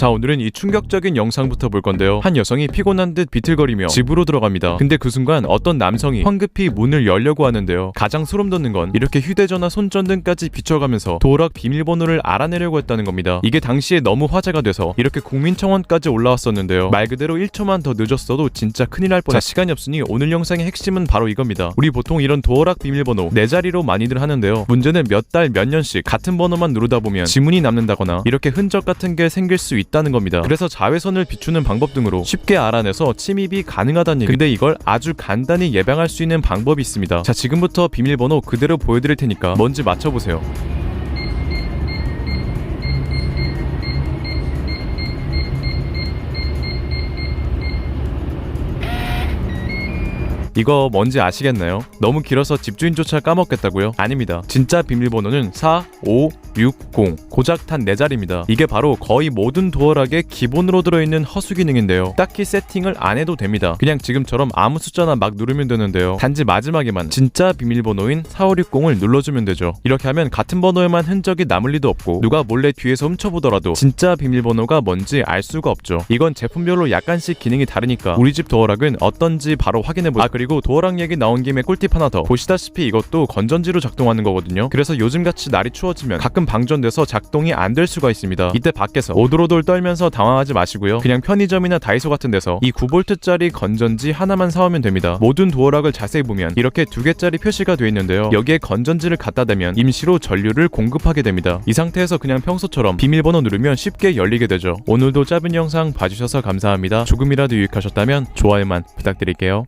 자 오늘은 이 충격적인 영상부터 볼 건데요 한 여성이 피곤한 듯 비틀거리며 집으로 들어갑니다 근데 그 순간 어떤 남성이 황급히 문을 열려고 하는데요 가장 소름 돋는 건 이렇게 휴대전화 손전등까지 비춰가면서 도어락 비밀번호를 알아내려고 했다는 겁니다 이게 당시에 너무 화제가 돼서 이렇게 국민청원까지 올라왔었는데요 말 그대로 1초만 더 늦었어도 진짜 큰일 날 뻔. 자 시간이 없으니 오늘 영상의 핵심은 바로 이겁니다. 우리 보통 이런 도어락 비밀번호 네 자리로 많이들 하는데요. 문제는 몇 달 몇 년씩 같은 번호만 누르다 보면 지문이 남는다거나 이렇게 흔적 같은 게 생길 수 있다 는 겁니다. 그래서 자외선을 비추는 방법 등으로 쉽게 알아내서 침입이 가능하다는 얘기. 근데 이걸 아주 간단히 예방할 수 있는 방법이 있습니다. 자 지금부터 비밀번호 그대로 보여드릴 테니까 뭔지 맞춰보세요. 이거 뭔지 아시겠나요? 너무 길어서 집주인조차 까먹겠다고요? 아닙니다. 진짜 비밀번호는 4560 고작 단 4자리입니다. 이게 바로 거의 모든 도어락에 기본으로 들어있는 허수 기능인데요. 딱히 세팅을 안 해도 됩니다. 그냥 지금처럼 아무 숫자나 막 누르면 되는데요. 단지 마지막에만 진짜 비밀번호인 4560을 눌러주면 되죠. 이렇게 하면 같은 번호에만 흔적이 남을 리도 없고 누가 몰래 뒤에서 훔쳐보더라도 진짜 비밀번호가 뭔지 알 수가 없죠. 이건 제품별로 약간씩 기능이 다르니까 우리 집 도어락은 어떤지 바로 확인해보세요. 아 그리고 도어락 얘기 나온 김에 꿀팁 하나 더 보시다시피 이것도 건전지로 작동하는 거거든요. 그래서 요즘같이 날이 추워지면 가끔 방전돼서 작동이 안 될 수가 있습니다. 이때 밖에서 오돌오돌 떨면서 당황하지 마시고요. 그냥 편의점이나 다이소 같은 데서 이 9V짜리 건전지 하나만 사오면 됩니다. 모든 도어락을 자세히 보면 이렇게 두 개짜리 표시가 되어 있는데요. 여기에 건전지를 갖다 대면 임시로 전류를 공급하게 됩니다. 이 상태에서 그냥 평소처럼 비밀번호 누르면 쉽게 열리게 되죠. 오늘도 짧은 영상 봐주셔서 감사합니다. 조금이라도 유익하셨다면 좋아요만 부탁드릴게요.